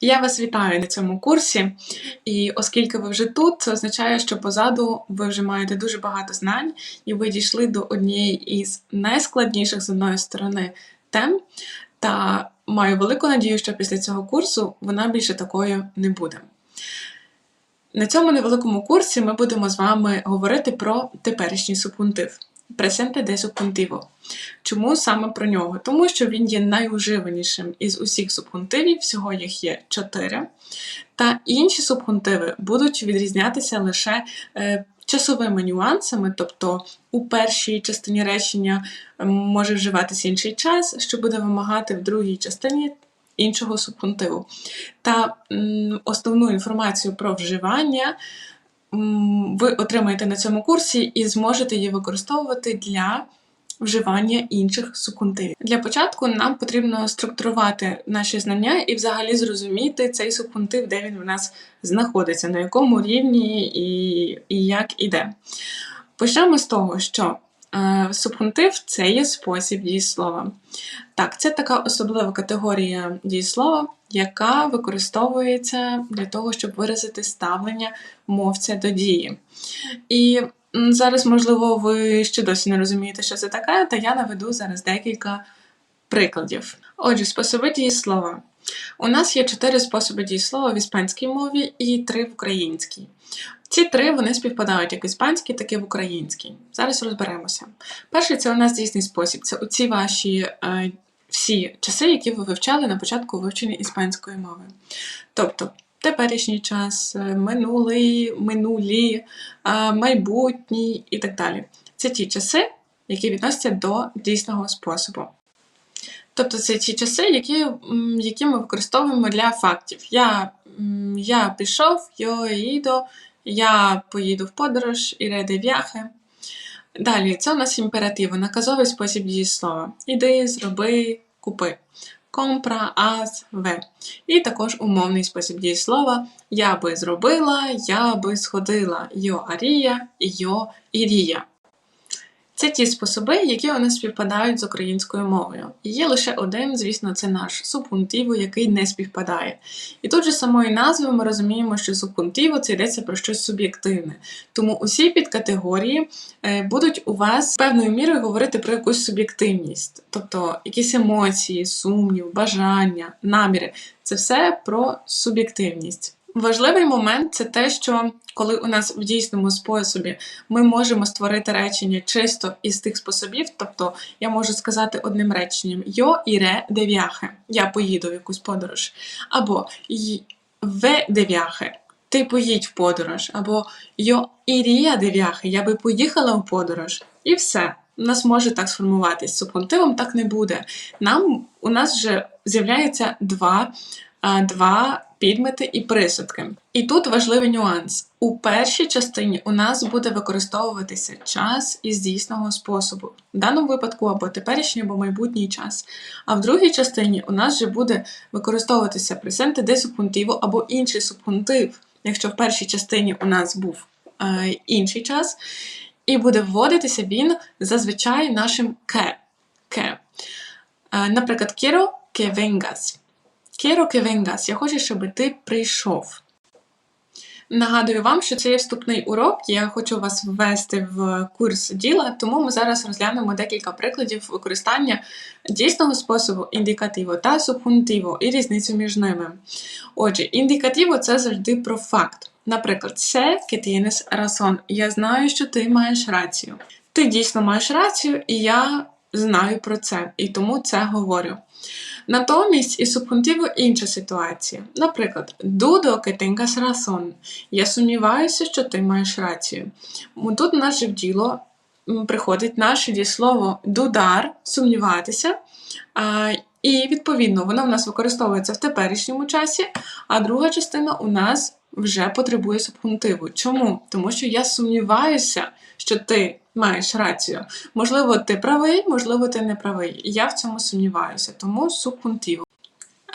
Я вас вітаю на цьому курсі, і оскільки ви вже тут, це означає, що позаду ви вже маєте дуже багато знань, і ви дійшли до однієї із найскладніших з одної сторони тем. Та маю велику надію, що після цього курсу вона більше такою не буде. На цьому невеликому курсі ми будемо з вами говорити про теперішній субпунктив. De subjuntivo. Чому саме про нього? Тому що він є найуживанішим із усіх субхунтивів, всього їх є чотири. Та інші субхунтиви будуть відрізнятися лише е, часовими нюансами, тобто у першій частині речення може вживатися інший час, що буде вимагати в другій частині іншого субхунтиву. Та м, основну інформацію про вживання ви отримаєте на цьому курсі і зможете її використовувати для вживання інших субкунтивів. Для початку нам потрібно структурувати наші знання і взагалі зрозуміти цей субкунтив, де він в нас знаходиться, на якому рівні і, і як іде. Почнемо з того, що е, субкунтив це є спосіб дієслова. Так, це така особлива категорія дієслова, яка використовується для того, щоб виразити ставлення мовця до дії. І зараз, можливо, ви ще досі не розумієте, що це таке, та я наведу зараз декілька прикладів. Отже, способи дієслова. У нас є чотири способи дієслова в іспанській мові і три в українській. Ці три вони співпадають як в іспанській, так і в українській. Зараз розберемося. Перший це у нас дійсний спосіб. Це оці ваші е, всі часи, які ви вивчали на початку вивчення іспанської мови. Тобто теперішній час, е, минулий, минулі, е, майбутній і так далі. Це ті часи, які відносяться до дійсного способу. Тобто це ті часи, які які ми використовуємо для фактів. Я я пішов, я їду, я поїду в подорож, іре де. Далі, це у нас імперативи, наказовий спосіб дієслова. Іди, зроби, купи. Компра, аз, ве. І також умовний спосіб дієслова Я би зробила, я би сходила. Йо арія, йо ірія. Це ті способи, які у нас співпадають з українською мовою. І є лише один, звісно, це наш субпунктиво, який не співпадає. І тут же самої назви ми розуміємо, що субпунктиво це йдеться про щось суб'єктивне. Тому усі підкатегорії е, будуть у вас певною мірою говорити про якусь суб'єктивність, тобто якісь емоції, сумнів, бажання, наміри. Це все про суб'єктивність. Важливий момент це те, що коли у нас в дійсному способі ми можемо створити речення чисто із тих способів, тобто я можу сказати одним реченням Йо іре де в'яхе, я поїду в якусь подорож, або ве де в'яхе, ти поїдь в подорож, або Йо ірія де в'яхе, я би поїхала в подорож, і все. У нас може так сформуватись. Субконтивом так не буде. Нам у нас вже з'являється два, два підмети і присудки. І тут важливий нюанс. У першій частині у нас буде використовуватися час із дійсного способу, в даному випадку або теперішній, або майбутній час. А в другій частині у нас вже буде використовуватися пресенте де субпунктиво або інший субпунктив, якщо в першій частині у нас був е, інший час, і буде вводитися він зазвичай нашим ке. ке. Е, наприклад, que vengas. Quiero que vengas. Я хочу, щоб ти прийшов. Нагадую вам, що це є вступний урок. Я хочу вас ввести в курс діла, тому ми зараз розглянемо декілька прикладів використання дійсного способу індикативо та субхунтиво і різницю між ними. Отже, індикативо це завжди про факт. Наприклад, це tienes razón. Я знаю, що ти маєш рацію. Ти дійсно маєш рацію, і я знаю про це, і тому це говорю. Натомість із субхунтиву інша ситуація. Наприклад, дудо que tengas. Я сумніваюся, що ти маєш рацію. Тут наше діло приходить наше дієслово дудар, сумніватися. І, відповідно, воно в нас використовується в теперішньому часі, а друга частина у нас вже потребує субхунтиву. Чому? Тому що я сумніваюся, що ти маєш рацію. Можливо, ти правий, можливо, ти не правий. Я в цьому сумніваюся, тому субхунтиво.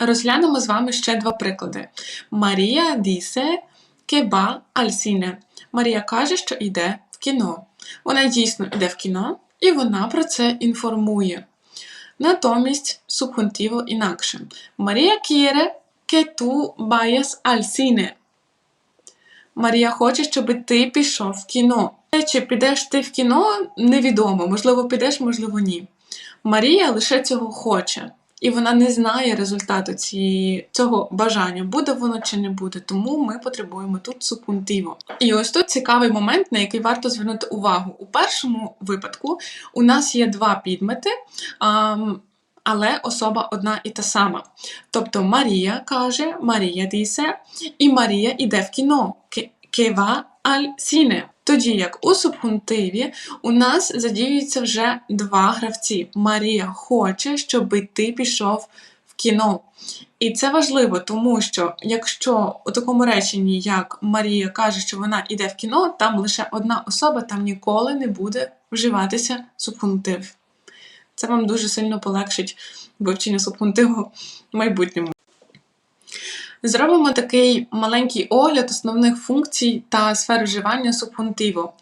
Розглянемо з вами ще два приклади. Марія va al cine. Марія каже, що йде в кіно. Вона дійсно йде в кіно, і вона про це інформує. Натомість субхунтиво інакше. Марія tú vayas al cine. Марія хоче, щоб ти пішов в кіно. Чи підеш ти в кіно, невідомо. Можливо, підеш, можливо, ні. Марія лише цього хоче. І вона не знає результату цієї, цього бажання, буде воно чи не буде. Тому ми потребуємо тут супунтиво. І ось тут цікавий момент, на який варто звернути увагу. У першому випадку у нас є два підмети, але особа одна і та сама. Тобто Марія каже, Марія дісе, і Марія іде в кіно. Ке- Que va al cine. Тоді як у субхунтиві у нас задіюється вже два гравці. Марія хоче, щоб ти пішов в кіно. І це важливо, тому що якщо у такому реченні, як Марія каже, що вона йде в кіно, там лише одна особа, там ніколи не буде вживатися субхунтив. Це вам дуже сильно полегшить вивчення субхунтиву в майбутньому. Зробимо такий маленький огляд основних функцій та сфер вживання субхунтиву.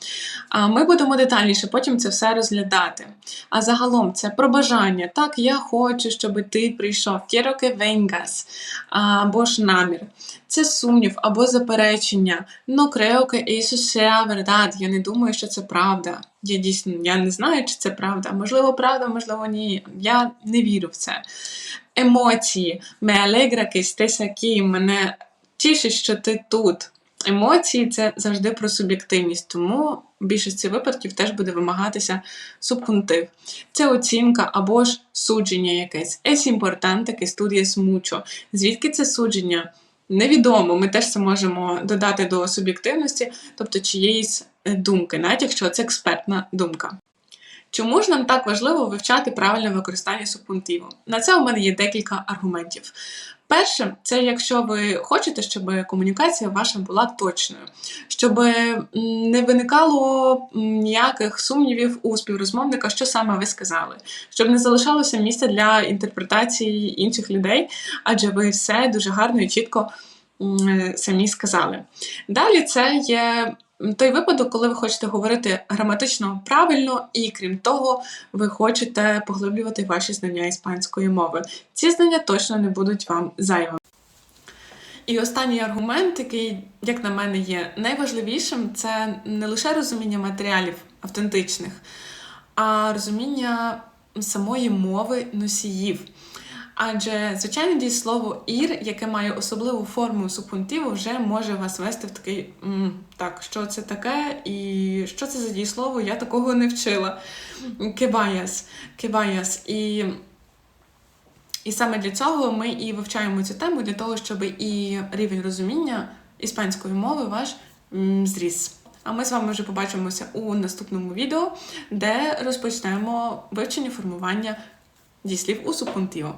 Ми будемо детальніше потім це все розглядати. А загалом це про бажання. Так, я хочу, щоб ти прийшов. Quiero que. Або ж намір. Це сумнів або заперечення. No creo que eso. Я не думаю, що це правда. Я дійсно я не знаю, чи це правда. Можливо, правда, можливо, ні. Я не вірю в це. Емоції. Me alegra que. Мене тішить, що ти тут. Емоції це завжди про суб'єктивність, тому в більшості випадків теж буде вимагатися субхунтив. Це оцінка або ж судження якесь. Es importante que estudies mucho. Звідки це судження? Невідомо. Ми теж це можемо додати до суб'єктивності, тобто чиєїсь думки, навіть якщо це експертна думка. Чому ж нам так важливо вивчати правильне використання субпунктиву? На це у мене є декілька аргументів. Перше, це якщо ви хочете, щоб комунікація ваша була точною, щоб не виникало ніяких сумнівів у співрозмовника, що саме ви сказали, щоб не залишалося місця для інтерпретації інших людей, адже ви все дуже гарно і чітко самі сказали. Далі це є той випадок, коли ви хочете говорити граматично правильно, і крім того, ви хочете поглиблювати ваші знання іспанської мови. Ці знання точно не будуть вам зайвими. І останній аргумент, який, як на мене, є найважливішим, це не лише розуміння матеріалів автентичних, а розуміння самої мови носіїв. Адже звичайне дієслово ір, яке має особливу форму субпунктиву, вже може вас вести в такий «М, так, що це таке, і що це за дієслово, я такого не вчила. Кебаяс, кебаяс. І, і саме для цього ми і вивчаємо цю тему, для того, щоб і рівень розуміння іспанської мови ваш зріс. А ми з вами вже побачимося у наступному відео, де розпочнемо вивчення формування дієслів у субпунктиву.